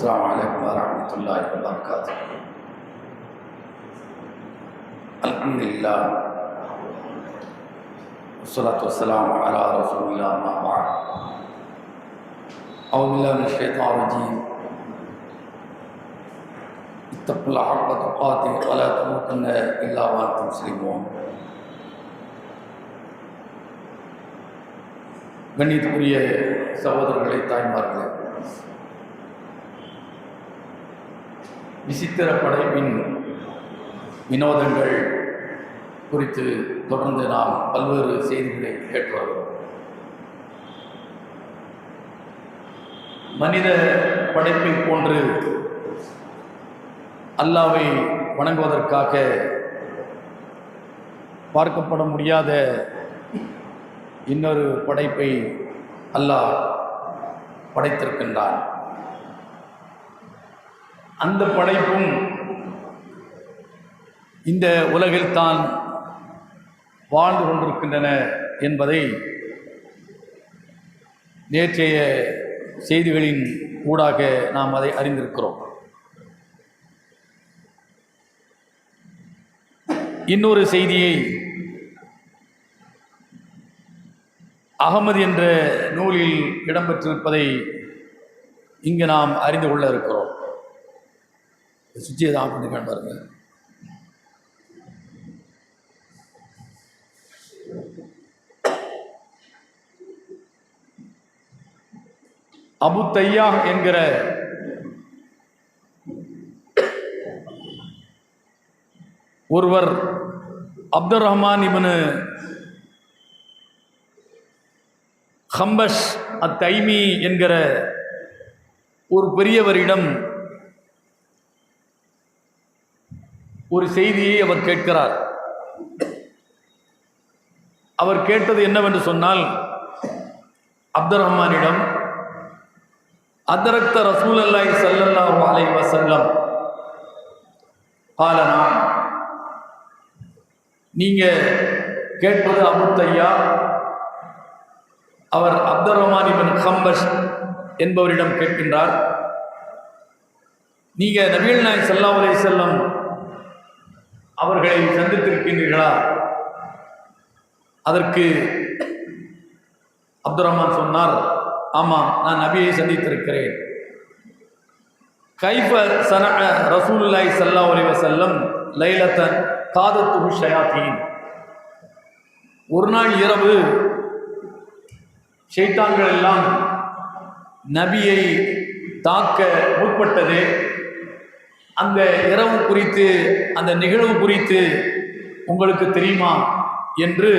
السلام عليكم ورحمة الله وبركاته الحمد لله والصلاة والسلام على رسول الله ما بعد أعوذ بالله من الشيطان الرجيم اتقوا الله حق تقاته ولا تموتن إلا وأنتم مسلمون கண்ணியத்துக்குரிய சகோதரர்களை தாய்மார்களே விசித்திர படைப்பின் வினோதங்கள் குறித்து தொடர்ந்து நாம் பல்வேறு செய்திகளை கேட்டு வருகிறோம். மனித படைப்பை போன்று அல்லாவை வணங்குவதற்காக பார்க்கப்பட முடியாத இன்னொரு படைப்பை அல்லாஹ் படைத்திருக்கின்றான். அந்த படைப்பும் இந்த உலகில் தான் வாழ்ந்து கொண்டிருக்கின்றன என்பதை நேற்றைய செய்திகளின் ஊடாக நாம் அதை அறிந்திருக்கிறோம். இன்னொரு செய்தியை அகமது என்ற நூலில் இடம்பெற்றிருப்பதை இங்கு நாம் அறிந்து கொள்ள இருக்கிறோம். சுவிட்சை தான் பண்ணிக்கலாம் பாருங்க. அபு தையா என்கிற ஒருவர் அப்துல் ரஹ்மான் இவனு ஹம்பஷ் அத்தைமி என்கிற ஒரு பெரியவரிடம் ஒரு செய்தியை அவர் கேட்கிறார். அவர் கேட்டது என்னவென்று சொன்னால் அப்துல் ரஹ்மானிடம் அதரக்த ரசூல் அல்லாஹி சல்லல்லா அலை வசல்லம் பாலனா நீங்க கேட்பது அமுத்தையா அவர் அப்துல் ரஹ்மான் இபின் ஹம்பஷ் என்பவரிடம் கேட்கின்றார் நீங்க நபீல் நாய் சல்லா அலை செல்லம் அவர்களை சந்தித்திருக்கின்றீர்களா அதற்கு அப்துல் ரஹ்மான் சொன்னார் ஆமாம் நான் நபியை சந்தித்திருக்கிறேன். கைஃப சன ரசூல்லாய் சல்லா அலி வசல்லம் லைலத்தன் காதத்து ஷயாத்தீன். ஒரு நாள் இரவு ஷைத்தான்கள் எல்லாம் நபியை தாக்க முற்பட்டது. அந்த இரவு குறித்து அந்த நிகழ்வு குறித்து உங்களுக்கு தெரியுமா என்று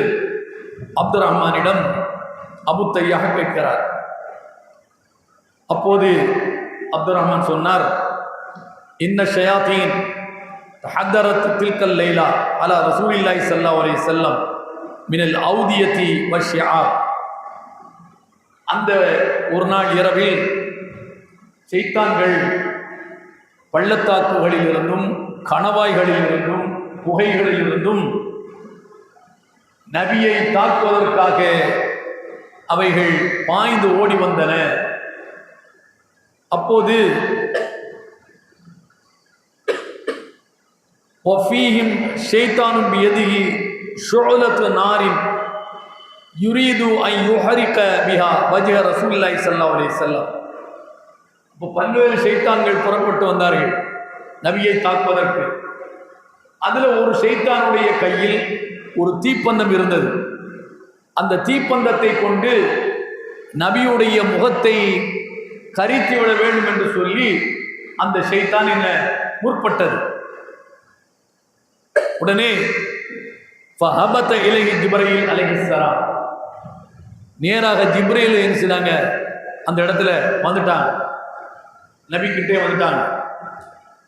அப்துல் ரஹ்மானிடம் அபுத்தையாக கேட்கிறார். அப்போது அப்துல் ரஹ்மான் சொன்னார் இன்ன ஷயாத்தீன் ஹத்தரத் தில்கல் லைலா அலா ரசூலில்லாய் சல்லா அலி செல்லம் மினல் அவுதியத்தி வஷ்யா அந்த ஒரு நாள் இரவில் செய்தான்கள் பள்ளத்தாக்குகளிலிருந்தும் கணவாய்களிலிருந்தும் குகைகளிலிருந்தும் நபியை தாக்குவதற்காக அவைகள் பாய்ந்து ஓடி வந்தன. அப்போது ஒஃபீஹிம் ஷேத்தானும் எதிகி ஷோலத்து நாரின் யுரீது ஐ யுஹரிக்க பிஹா வஜ்ஹ ரசூல்லாய் சல்லா அலி செல்லம் இப்போ பல்வேறு செய்தான்கள் புறப்பட்டு வந்தார்கள். நபியை தாக்குவதற்கு. அதில் ஒரு செய்தானுடைய கையில் ஒரு தீப்பந்தம் இருந்தது. அந்த தீப்பந்தத்தை கொண்டு நபியுடைய முகத்தை கரித்து விட வேண்டும் என்று சொல்லி அந்த ஷைத்தான் என்ன முற்பட்டது. உடனே ஃபஹபத்த இலகி ஜிப்ரையில் அலைஹிஸ்ஸலாம் நேராக ஜிப்ரையில் என்ன செய்தாங்க? அந்த இடத்துல வந்துட்டாங்க. நபிக்கிட்டே வந்துட்டாங்க.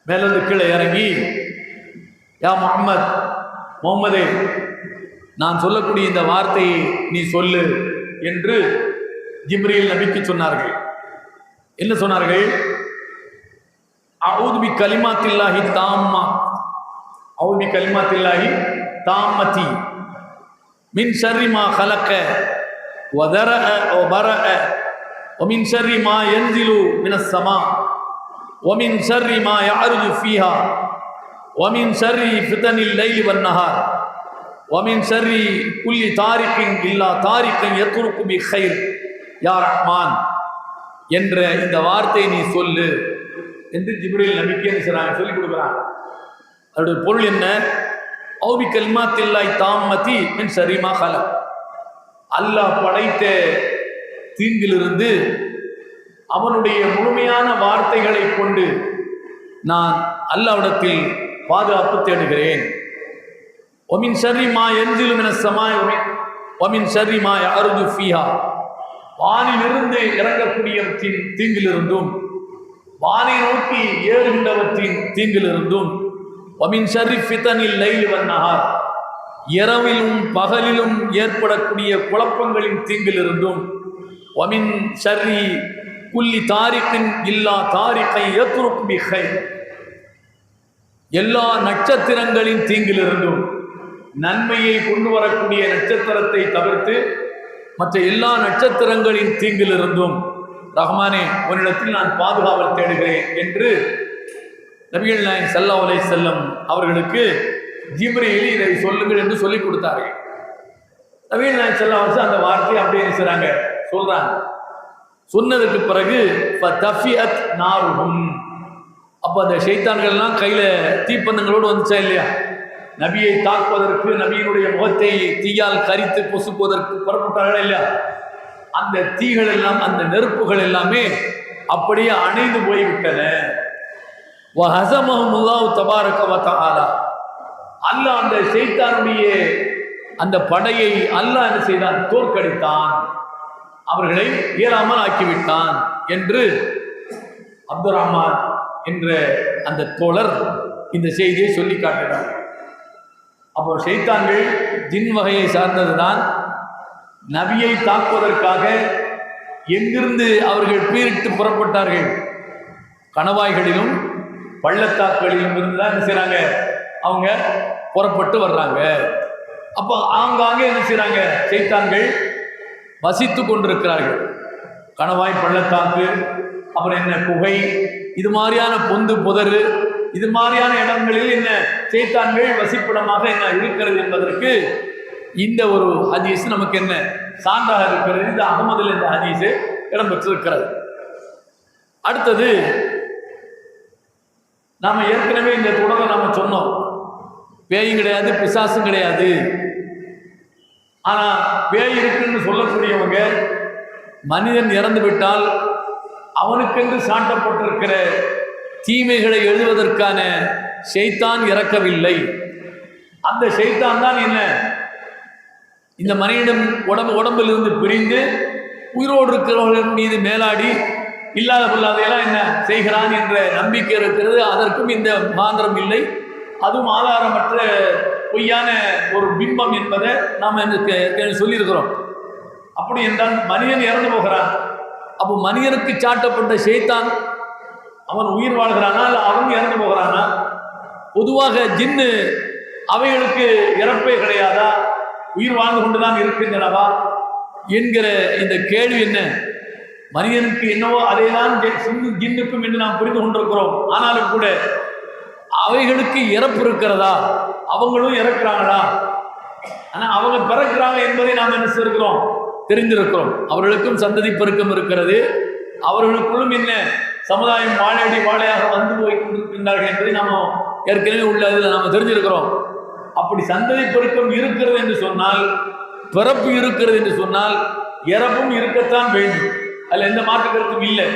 மேலிருந்து கீழே இறங்கி யா முகமது முகம்மதே நான் சொல்லக்கூடிய இந்த வார்த்தையை நீ சொல்லு என்று ஜிம்ரியில் நபிக்கு சொன்னார்கள். என்ன சொன்னார்கள்? அவுதுபி கலிமாத்தில்லாஹி தாம்மா. அவுதுபி கலிமாத்தில்லாஹி தாமதி மின் ஷர்ரி மா ஹலக்க வதர ஒபர ஒமின் ஷர்ரி மா என்ஜிலு மின சமா. ஒமின் சர்ரி மா யாருஜு ஃபீஹா ஒமின் சர்ரி ஃபிதனில் லைலி வன்னஹார் ஒமின் சர்ரி குல்லி தாரிக்கின் இல்லா தாரிக்கின் எத்துருக்கு பி ஹைர் யா ரஹ்மான் என்ற இந்த வார்த்தையை நீ சொல்லு. என்று ஜிப்ரில் நபிக்கை செய்கிறாங்க சொல்லிக் கொடுக்குறாங்க அதோடைய பொருள் என்ன? அவுபி கல்மாத்தில்லாய் தாமதி மின் சரிமா ஹல அல்லாஹ் படைத்த தீங்கிலிருந்து அவனுடைய முழுமையான வார்த்தைகளை கொண்டு நான் அல்லாவிடத்தில் பாதுகாப்பு தேடுகிறேன். ஒமின் சரி மா எஞ்சிலும் என சமாய் ஒமின் சரி மா அருது ஃபியா வானிலிருந்து இறங்கக்கூடியவற்றின் தீங்கிலிருந்தும் வானை நோக்கி ஏறுகின்றவற்றின் தீங்கிலிருந்தும் ஒமின் சரி ஃபித்தனில் லைல் வண்ணஹார் இரவிலும் பகலிலும் ஏற்படக்கூடிய குழப்பங்களின் தீங்கிலிருந்தும் ஒமின் சரி குல்லி தாரிக்கின் இல்லா தாரிக்கை ஏத்துருக்கும் மிகை எல்லா நட்சத்திரங்களின் தீங்கிலிருந்தும் நன்மையை கொண்டு வரக்கூடிய நட்சத்திரத்தை தவிர்த்து மற்ற எல்லா நட்சத்திரங்களின் தீங்கிலிருந்தும் ரஹ்மானே உன்னிடத்தில் நான் பாதுகாவல் தேடுகிறேன் என்று நபிகள் நாயன் சல்லா உலை செல்லம் அவர்களுக்கு ஜிப்ரீல் இதை சொல்லுங்கள் என்று சொல்லிக் கொடுத்தார்கள். நபிகள் நாயன் செல்லா வச்சு அந்த வார்த்தையை அப்படியே என்ன சொல்கிறாங்க சொன்னதுக்கு பிறகு ஃபதஃபியத் நாருஹும். அப்போ அந்த ஷைத்தான்கள்லாம் கையில் தீப்பந்தங்களோடு வந்துச்சா இல்லையா? நபியை தாக்குவதற்கு நபியினுடைய முகத்தை தீயால் கரித்து பொசுக்குவதற்கு புறப்பட்டார்கள் இல்லையா? அந்த தீகள் எல்லாம் அந்த நெருப்புகள் எல்லாமே அப்படியே அணைந்து போய்விட்டன. வஹசமஹமுல்லாஹு தபாரக அல்லாஹ் அந்த ஷைத்தானுடைய அந்த படையை அல்லாஹ் என்ன செய்தான்? தோற்கடித்தான். அவர்களை இயலாமல் ஆக்கிவிட்டான் என்று அப்துல் ரஹ்மான் என்ற அந்த தோழர் இந்த செய்தியை சொல்லி காட்டினார் அப்போ செய்தாங்கள் ஜின் வகையை சார்ந்ததுதான். நபியை தாக்குவதற்காக எங்கிருந்து அவர்கள் பீரிட்டு புறப்பட்டார்கள்? கணவாய்களிலும் பள்ளத்தாக்குகளிலும் இருந்து தான் என்ன செய்கிறாங்க அவங்க புறப்பட்டு வர்றாங்க. அப்போ ஆங்காங்கே என்ன செய்கிறாங்க சைத்தான்கள் வசித்து கொண்டிருக்கிறார்கள். கணவாய் பள்ளத்தாக்கு அப்புறம் என்ன குகை இது மாதிரியான பொந்து புதரு இது மாதிரியான இடங்களில் என்ன சேத்தான்கள் வசிப்பிடமாக என்ன இருக்கிறது என்பதற்கு இந்த ஒரு ஹதீஸ் நமக்கு என்ன சான்றாக இருக்கிறது. இந்த அகமதில் இந்த ஹதீஸ் இடம்பெற்றிருக்கிறது. அடுத்தது நாம் ஏற்கனவே இந்த தொடரை நம்ம சொன்னோம். பேயும் கிடையாது பிசாசும் கிடையாது. ஆனால் பேய் இருக்குன்னு சொல்லக்கூடியவங்க மனிதன் இறந்து விட்டால் அவனுக்கென்று சாட்டப்பட்டிருக்கிற தீமைகளை எழுதுவதற்கான செய்தான் இறக்கவில்லை. அந்த செய்தான் தான் என்ன? இந்த மனிதன் உடம்பு உடம்பிலிருந்து பிரிந்து உயிரோடு இருக்கிறவர்கள் மீது மேலாடி இல்லாத பொல்லாதையெல்லாம் என்ன செய்கிறான் என்ற நம்பிக்கை இருக்கிறது. அதற்கும் இந்த மாந்திரம் இல்லை. அதுவும் ஆதாரமற்ற பொய்யான ஒரு பிம்பம் என்பதை நாம் எனக்கு சொல்லியிருக்கிறோம். அப்படி என்றால் மனிதன் இறந்து போகிறான். அப்போ மனிதனுக்கு சாட்டப்பட்ட செய்தான் அவன் உயிர் வாழ்கிறானா இல்லை அவன் இறந்து போகிறானா? பொதுவாக ஜின்னு அவைகளுக்கு இறப்பே கிடையாதா? உயிர் வாழ்ந்து கொண்டுதான் இருக்கின்றனவா? என்கிற இந்த கேள்வி என்ன? மனிதனுக்கு என்னவோ அதே தான் ஜின்னுக்கும் என்று நாம் புரிந்து கொண்டிருக்கிறோம். ஆனாலும் கூட அவைகளுக்கு இறப்பு இருக்கிறதா? அவங்களும் இறக்குறாங்களா? ஆனா அவங்க பிறக்கிறாங்க என்பதை நாம் என்ன செய்திருக்கிறோம்? தெரிந்திருக்கிறோம். அவர்களுக்கும் சந்ததி பெருக்கம் இருக்கிறது. அவர்களுக்குள்ளும் என்ன? சமுதாயம் வாழையடி வாழையாக வந்து போய் கொண்டிருக்கின்றார்கள் என்பதை நாம் ஏற்கனவே உள்ள இதில் நாம் தெரிஞ்சிருக்கிறோம். அப்படி சந்ததி பெருக்கம் இருக்கிறது என்று சொன்னால் பிறப்பு இருக்கிறது என்று சொன்னால் இறப்பும் இருக்கத்தான் வேண்டும். அதில் எந்த மாற்று கருத்தும் இல்லை.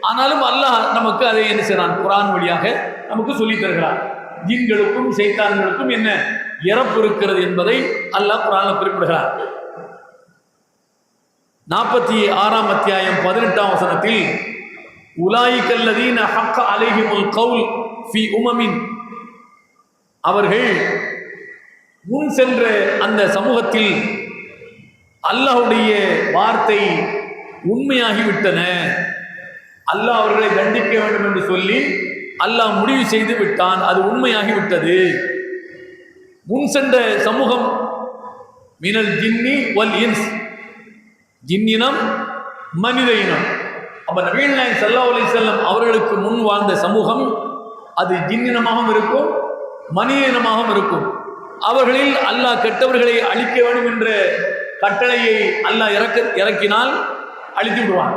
ஆனாலும் அல்லாஹ் நமக்கு அதை என்ன செய்கிறான்? குரான் வழியாக நமக்கு சொல்லித் தருகிறான். ஜின்களுக்கும் சைத்தான்களுக்கும் என்ன இறப்பு இருக்கிறது என்பதை அல்லாஹ் குரானில் குறிப்பிடுகிறார். நாற்பத்தி ஆறாம் அத்தியாயம் பதினெட்டாம் வசனத்தில் உலாயிக்கல்லதீன ஹக்க அலைஹிமுல் கவுல் ஃபி உமமின். அவர்கள் முன் சென்ற அந்த சமூகத்தில் அல்லாஹ்வுடைய வார்த்தை உண்மையாகிவிட்டன. அல்லாஹ் அவர்களை தண்டிக்க வேண்டும் என்று சொல்லி அல்லாஹ் முடிவு செய்து விட்டான். அது உண்மையாகிவிட்டது முன் சென்ற சமூகம் மினல் ஜின்னி வல் இன்ஸ். ஜின்னினம் மனித இனம் அப்ப நவீன் நாயக் சல்லா அலி செல்லம் அவர்களுக்கு முன் வாழ்ந்த சமூகம் அது ஜின்னினமாகவும் இருக்கும் மனித இனமாகவும் இருக்கும். அவர்களில் அல்லாஹ் கெட்டவர்களை அழிக்க வேண்டும் என்ற கட்டளையை அல்லாஹ் இறக்க இறக்கினால் அழித்து விடுவான்.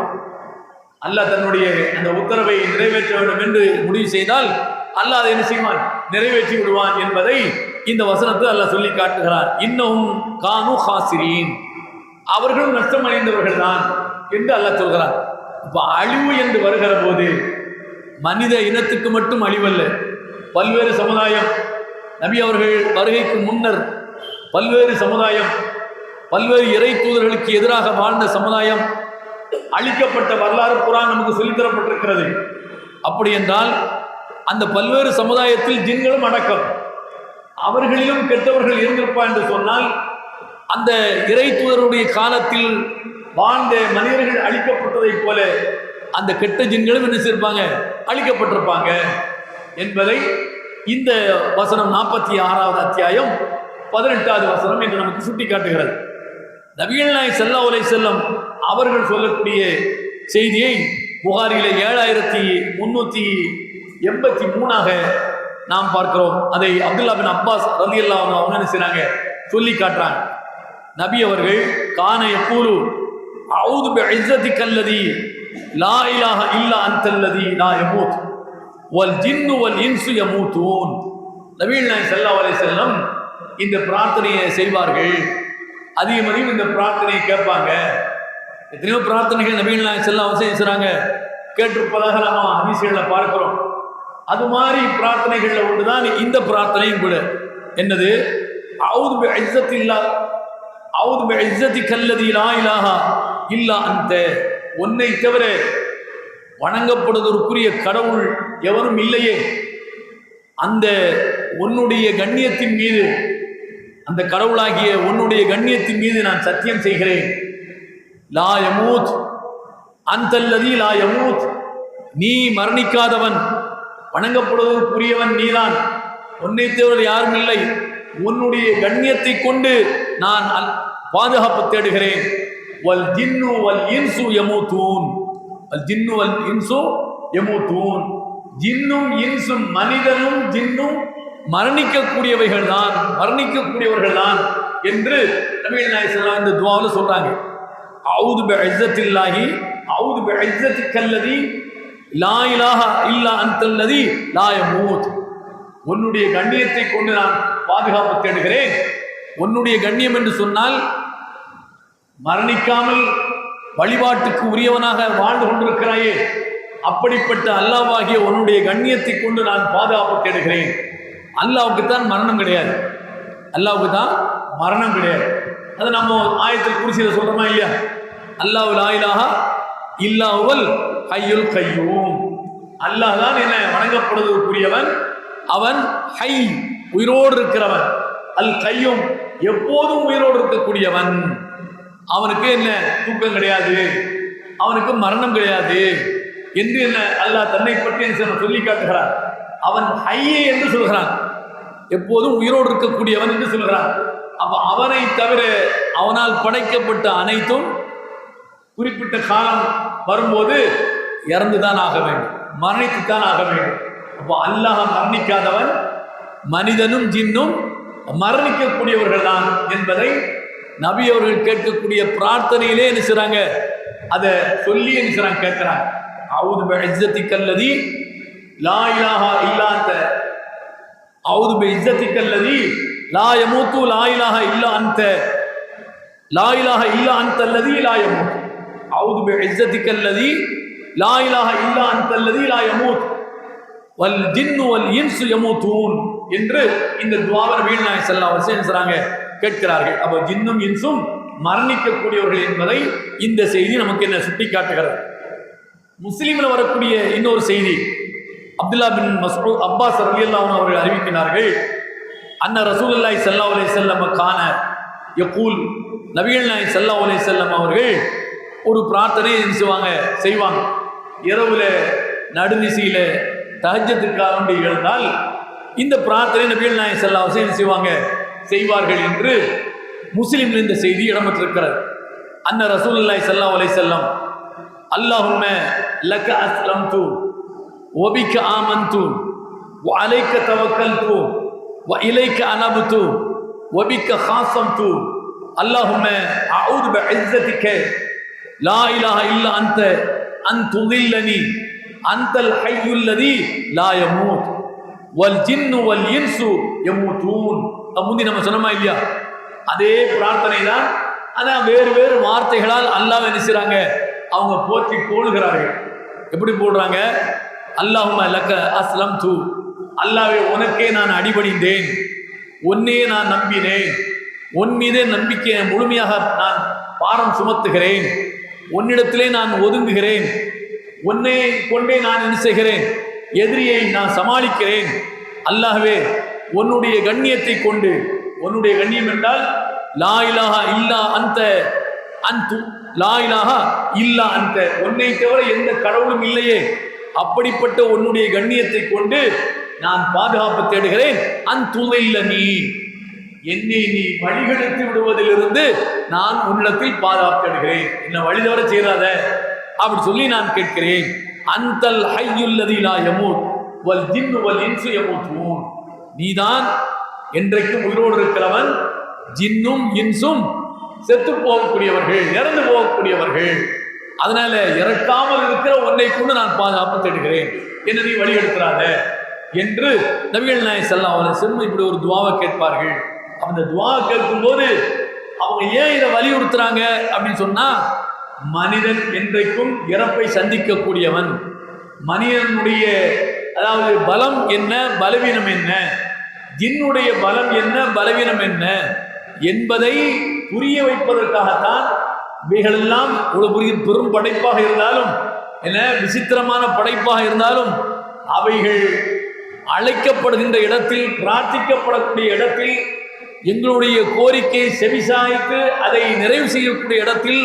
அல்லாஹ் தன்னுடைய அந்த உத்தரவை நிறைவேற்ற வேண்டும் என்று முடிவு செய்தால் அல்லாஹ் அதை என்ன செய்வான்? நிறைவேற்றி விடுவான் என்பதை இந்த வசனத்தில் அல்லாஹ் சொல்லி காட்டுகிறார். இன்னும் கானு ஹாசிரீன். அவர்களும் நஷ்டம் அடைந்தவர்கள் தான் என்று அல்லாஹ் சொல்கிறார். இப்போ அழிவு என்று வருகிற போது மனித இனத்துக்கு மட்டும் அழிவல்ல. பல்வேறு சமுதாயம் நபி அவர்கள் வருகைக்கு முன்னர் பல்வேறு சமுதாயம் பல்வேறு இறை தூதர்களுக்கு எதிராக வாழ்ந்த சமுதாயம் அழிக்கப்பட்ட வரலாறு குரான் நமக்கு சொல்லித்தரப்பட்டிருக்கிறது. அப்படி என்றால் அந்த பல்வேறு சமுதாயத்தில் ஜின்களும் அடக்கம். அவர்களிலும் கெட்டவர்கள் இருந்திருப்பா என்று சொன்னால் அந்த இறை தூதருடைய காலத்தில் வாழ்ந்த மனிதர்கள் அழிக்கப்பட்டதைப் போல அந்த கெட்ட ஜின்களும் என்ன செய்யிருப்பாங்க அழிக்கப்பட்டிருப்பாங்க. என்பதை இந்த வசனம் நாற்பத்தி ஆறாவது அத்தியாயம் பதினெட்டாவது வசனம் என்று நமக்கு சுட்டி காட்டுகிறது நபிகள் நாய் செல்லா உலை செல்லம் அவர்கள் சொல்லக்கூடிய செய்தியை புகாரியில் ஏழாயிரத்தி முன்னூற்றி எண்பத்தி மூணாக நாம் பார்க்கிறோம். அதை அப்துல்லா பின் அப்பாஸ் ரலி அல்லா அவங்க என்ன செய்கிறாங்க சொல்லி காட்டுறாங்க. நபி அவர்கள் கான எப்பூரு அவுது பிஇஸ்ஸதி கல்லதி லா இலாஹ இல்லா அன்தல்லதி லா எமூத் வல் ஜின்னு வல் இன்சு எமூத்தூன் நபிகள் நாயகம் செல்லா அலைஹி செல்லம் இந்த பிரார்த்தனையை செய்வார்கள். அதிகம் அதிகம் இந்த பிரார்த்தனையை கேட்பாங்க. எத்தனையோ பிரார்த்தனைகள் நவீன செல்லாம் செய்கிறாங்க. கேட்டிருப்பதாக நம்ம அதிசயங்களை பார்க்கிறோம். அது மாதிரி பிரார்த்தனைகளில் ஒன்றுதான் இந்த பிரார்த்தனையும் கூட. என்னது? அவுது பி இல்லா அவுது பி இஸ்ஸதி கல்லதி லா இலாஹா இல்லா அந்த. உன்னை தவிர வணங்கப்படுவதற்குரிய கடவுள் எவரும் இல்லையே. அந்த உன்னுடைய கண்ணியத்தின் மீது அந்த கடவுளாகிய உன்னுடைய கண்ணியத்தின் மீது நான் சத்தியம் செய்கிறேன். லா யமூத். அந்தல்லதி லா யமூத். நீ மரணிக்காதவன். வணங்கப்படுவதற்குரியவன் நீதான். உன்னை தவிர யாரும் இல்லை. உன்னுடைய கண்ணியத்தை கொண்டு நான் அல்- பாதுகாப்பு தேடுகிறேன். வல் ஜின்னு வல் இன்சு யமூத்தூன். வல் ஜின்னு வல் இன்சு யமூத்தூன். ஜின்னும் இன்சும் மனிதனும் ஜின்னும் மரணிக்கக்கூடியவைகள் தான் மரணிக்கக்கூடியவர்கள் தான் என்று நபீல் நாய் இந்த துவாவில் சொல்கிறாங்க அவுது பி அவுது பி கல்லதி லா இலாக இல்லா அந்தல்லதி லாய மூத் உன்னுடைய கண்ணியத்தை கொண்டு நான் பாதுகாப்பு தேடுகிறேன். உன்னுடைய கண்ணியம் என்று சொன்னால் மரணிக்காமல் வழிபாட்டுக்கு உரியவனாக வாழ்ந்து கொண்டிருக்கிறாயே. அப்படிப்பட்ட அல்லாவாகிய உன்னுடைய கண்ணியத்தை கொண்டு நான் பாதுகாப்பு தேடுகிறேன். அல்லாவுக்கு தான் மரணம் கிடையாது. அல்லாவுக்கு தான் மரணம் கிடையாது. அது நம்ம ஆயத்தில் குறிச்சியில் சொல்கிறோமா இல்லையா? அல்லாஹ் ஆயிலாக இல்லாவல் ஹையுல் கையும். அல்லாஹ் தான் என்ன வணங்கப்படுவதற்குரியவன்? அவன் ஹை உயிரோடு இருக்கிறவன். அல் கையும் எப்போதும் உயிரோடு இருக்கக்கூடியவன். அவனுக்கு என்ன? தூக்கம் கிடையாது. அவனுக்கு மரணம் கிடையாது. என்று என்ன அல்லாஹ் தன்னை பற்றி சொல்லி காட்டுகிறான்? அவன் ஹையே என்று சொல்கிறான். எப்போதும் உயிரோடு இருக்கக்கூடியவன் என்று சொல்கிறான். அப்போ அவனை தவிர அவனால் படைக்கப்பட்ட அனைத்தும் குறிப்பிட்ட காலம் வரும்போது இறந்துதான் ஆக வேண்டும். மரணித்துத்தான் ஆக வேண்டும். அப்போ அல்லாஹ் மரணிக்காதவன் மனிதனும் ஜின்னும் மரணிக்கக்கூடியவர்கள் தான் என்பதை நபி அவர்கள் கேட்கக்கூடிய பிரார்த்தனையிலே என்ன செய்கிறாங்க அதை சொல்லி என்ன செய்கிறாங்க கேட்குறாங்க. அவுது இஸ்ஸத்தி கல்லதி லா இலாஹா இல்லாந்த அவுது பி இஸ்ஸத்தி லா யமூத்து லா இலாஹ இல்லா அந்த. லா இலாஹ இல்லா அந்த அல்லதி லா யமூத். அவுது பி இஸ்ஸத்திக அல்லதி லா இலாஹ இல்லா அந்த அல்லதி லா யமூத். வல் ஜின்னு வல் இன்சு யமூத்தூன் என்று இந்த துவாவர் நபிகள் செல்லா ஸல்லல்லாஹு அலைஹி கேட்கிறார்கள். அப்போ ஜின்னும் இன்சும் மரணிக்கக்கூடியவர்கள் என்பதை இந்த செய்தி நமக்கு என்ன சுட்டி காட்டுகிறது முஸ்லீமில் வரக்கூடிய இன்னொரு செய்தி அப்துல்லா பின் மஸ்ரூத் அப்பாஸ் ரலியல்லாவும் அவர்கள் அறிவிக்கிறார்கள் அன்ன ரசூல்லாய் சல்லா அலைஹி செல்லம் காண எப்பூல் நபிகள் நாய் சல்லா அலைஹி செல்லம் அவர்கள் ஒரு பிரார்த்தனை என்ன செய்வாங்க செய்வாங்க. இரவுல நடுநிசையில் தகஜத்திற்காக வேண்டி எழுந்தால் இந்த பிரார்த்தனை நபிகள் நாயகம் செல்லா என்ன செய்வாங்க செய்வார்கள் என்று முஸ்லிம்ல இந்த செய்தி இடம்பெற்றிருக்கிறது. அன்ன ரசூல்லாய் சல்லா அலைஹி செல்லம் அல்லாஹுமே லக்க அஸ்லம்து ஒபிக்க ஆமந்து அலைக்க தவக்கல் தவக்கல்து இலைக்க அனபுத்து ஒபிக்க ஹாசம்து. அல்லாஹும்ம அவுது பிஇஸ்ஸதிக லா இலாஹ இல்லா அன்த அன் துதில்லனி அந்தல் ஹய்யுல்லதி லா யமூத் வல் ஜின்னு வல் இன்சு யமூத்தூன் அது முந்தி நம்ம சொன்னோமா இல்லையா? அதே பிரார்த்தனை தான் ஆனால் வேறு வேறு வார்த்தைகளால் அல்லாஹ் என்ன செய்றாங்க? அவங்க போற்றி போடுகிறார்கள். எப்படி போடுறாங்க? அல்லாஹும் லக்க அஸ்லம் தூ அல்லாவே உனக்கே நான் அடிபணிந்தேன். உன்னே நான் நம்பினேன். உன் மீதே நம்பிக்கையை முழுமையாக நான் பாரம் சுமத்துகிறேன். உன்னிடத்திலே நான் ஒதுங்குகிறேன். உன்னை கொண்டே நான் என்ன செய்கிறேன்? எதிரியை நான் சமாளிக்கிறேன். அல்லாஹவே உன்னுடைய கண்ணியத்தை கொண்டு உன்னுடைய கண்ணியம் என்றால் லா இலாக இல்லா அந்த அந்து லா இலாக இல்லா அந்த உன்னை தவிர எந்த கடவுளும் இல்லையே. அப்படிப்பட்ட உன்னுடைய கண்ணியத்தை கொண்டு நான் பாதுகாப்பு தேடுகிறேன். அந்துதில்ல நீ. என்னை நீ வழிகெடுத்து விடுவதிலிருந்து நான் உள்ளத்தில் பாதுகாப்பு தேடுகிறேன். என்னை வழி தவிர செய்யாத. அப்படி சொல்லி நான் கேட்கிறேன். அந்தல் ஹையுள்ளதிலா லா வல் ஜின்னு வல் இன்சு யமூத்துன். நீதான் என்றைக்கும் உயிரோடு இருக்கிறவன் ஜின்னும் இன்சும் செத்து போகக்கூடியவர்கள் இறந்து போகக்கூடியவர்கள். அதனால இறக்காமல் இருக்கிற உன்னை கொண்டு நான் பாதுகாப்பு தேடுகிறேன். என்ன நீ வழி எடுக்கிறாத என்று நபிகள் நாய் செல்லாம் அவரை செம்ம இப்படி ஒரு துவாவை கேட்பார்கள். அந்த துவா கேட்கும்போது அவங்க ஏன் இதை வலியுறுத்துறாங்க அப்படின்னு சொன்னால் மனிதன் என்றைக்கும் இறப்பை சந்திக்கக்கூடியவன். மனிதனுடைய அதாவது பலம் என்ன பலவீனம் என்ன ஜின்னுடைய பலம் என்ன பலவீனம் என்ன என்பதை புரிய வைப்பதற்காகத்தான் இவைகளெல்லாம் உலகுரியின் பெரும் படைப்பாக இருந்தாலும் என்ன விசித்திரமான படைப்பாக இருந்தாலும் அவைகள் அழைக்கப்படுகின்ற இடத்தில் பிரார்த்திக்கப்படக்கூடிய இடத்தில் எங்களுடைய கோரிக்கை செவிசாய்த்து அதை நிறைவு செய்யக்கூடிய இடத்தில்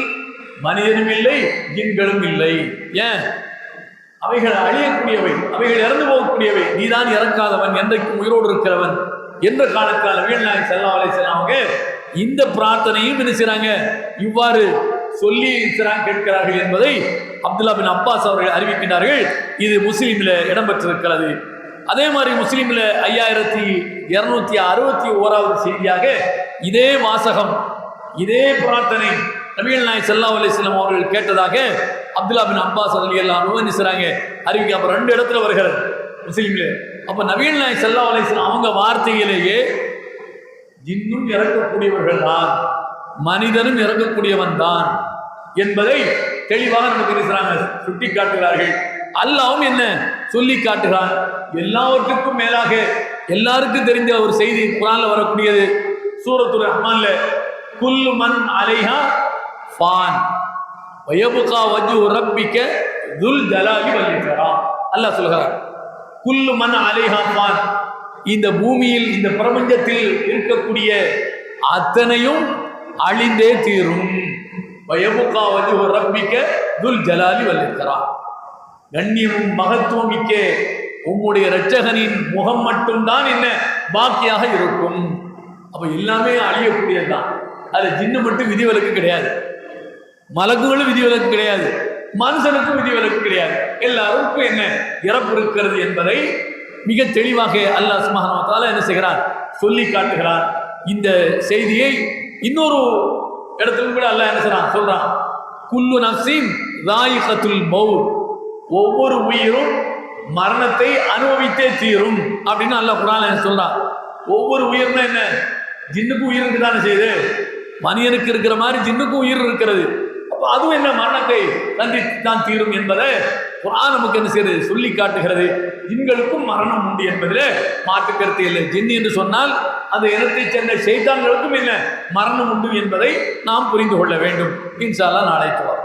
மனிதனும் இல்லை ஜின்களும் இல்லை. ஏன்? அவைகள் அழியக்கூடியவை அவைகள் இறந்து போகக்கூடியவை. நீதான் இறக்காதவன் என்றைக்கும் உயிரோடு இருக்கிறவன். என்ற காலத்தால் வீழ்நாயக் செல்லா அலை செல்லாமங்க இந்த பிரார்த்தனையும் என்ன செய்றாங்க? இவ்வாறு சொல்லி இருக்கிறாங்க கேட்கிறார்கள் என்பதை அப்துல்லா பின் அப்பாஸ் அவர்கள் அறிவிக்கின்றார்கள். இது முஸ்லீமில் இடம்பெற்றிருக்கிறது. அதே மாதிரி முஸ்லீமில் ஐயாயிரத்தி இருநூத்தி அறுபத்தி ஓராவது செய்தியாக இதே வாசகம் இதே பிரார்த்தனை நபிகள் நாய் செல்லா அலிஸ்லாம் அவர்கள் கேட்டதாக அப்துல்லா பின் அப்பாஸ் அலி எல்லாம் அனுமதிச்சுறாங்க அறிவிக்க அப்போ ரெண்டு இடத்துல வருகிறது. முஸ்லீம்ல அப்போ நவீன நாய் செல்லா அலிஸ்லாம் அவங்க வார்த்தையிலேயே இன்னும் இறக்கக்கூடியவர்கள் தான் மனிதனும் இறக்கக்கூடியவன் தான் என்பதை தெளிவாக நமக்கு இருக்கிறாங்க சுட்டி காட்டுகிறார்கள் அல்லாவும் என்ன சொல்லி காட்டுகிறான். எல்லாவற்றுக்கும் மேலாக எல்லாருக்கும் தெரிஞ்ச ஒரு செய்தி குரானில் வரக்கூடியது. சூரத்து ரஹ்மான்ல குல்லு மண் அலைஹா ஃபான் வயபுகா வஜு ரப்பிக்க துல் ஜலாலி வல்லிக்கராம் அல்லாஹ் சொல்கிறான். குல்லு மன் அலைஹான் இந்த பூமியில் இந்த பிரபஞ்சத்தில் இருக்கக்கூடிய அத்தனையும் அழிந்தே தீரும். வயபுகா ஒரு ரப்பிக்க துல் ஜலாலி வல்லிருக்கிறார் கண்ணியமும் மகத்துவம் மிக்க உம்முடைய இரட்சகனின் முகம் மட்டும்தான் என்ன? பாக்கியாக இருக்கும். அப்போ எல்லாமே அழியக்கூடியதுதான். அது ஜின்னு மட்டும் விதிவிலக்கு கிடையாது. மலக்குகளும் விதிவிலக்கு கிடையாது. மனுஷனுக்கும் விதிவிலக்கு கிடையாது. எல்லாருக்கும் என்ன? இறப்பு இருக்கிறது என்பதை மிக தெளிவாக அல்லாஹ் சுமஹானவத்தால என்ன செய்கிறார்? சொல்லி காட்டுகிறார். இந்த செய்தியை இன்னொரு இடத்துல கூட அல்லாஹ் என்ன செய்கிறான் சொல்றான். குல்லு நஃப்ஸின் ராயிகத்துல் மௌ ஒவ்வொரு உயிரும் மரணத்தை அனுபவித்தே தீரும் அப்படின்னு அல்லாஹ் குரான் என்ன சொல்கிறான் ஒவ்வொரு உயிர்னா என்ன? ஜின்னுக்கும் உயிர் தானே செய்யுது? மனிதனுக்கு இருக்கிற மாதிரி ஜின்னுக்கும் உயிர் இருக்கிறது. அதுவும் என்ன மரணத்தை சந்தித்து தான் தீரும் என்பதை குரான் நமக்கு என்ன செய்யுது சொல்லி காட்டுகிறது. ஜின்களுக்கும் மரணம் உண்டு என்பதில் மாற்றுக்கருத்து இல்லை. ஜின் என்று சொன்னால் அந்த இனத்தைச் சேர்ந்த செய்தான்களுக்கும் என்ன மரணம் உண்டு என்பதை நாம் புரிந்து கொள்ள வேண்டும். இன்ஷா அல்லாஹ் நாளை தொடரும்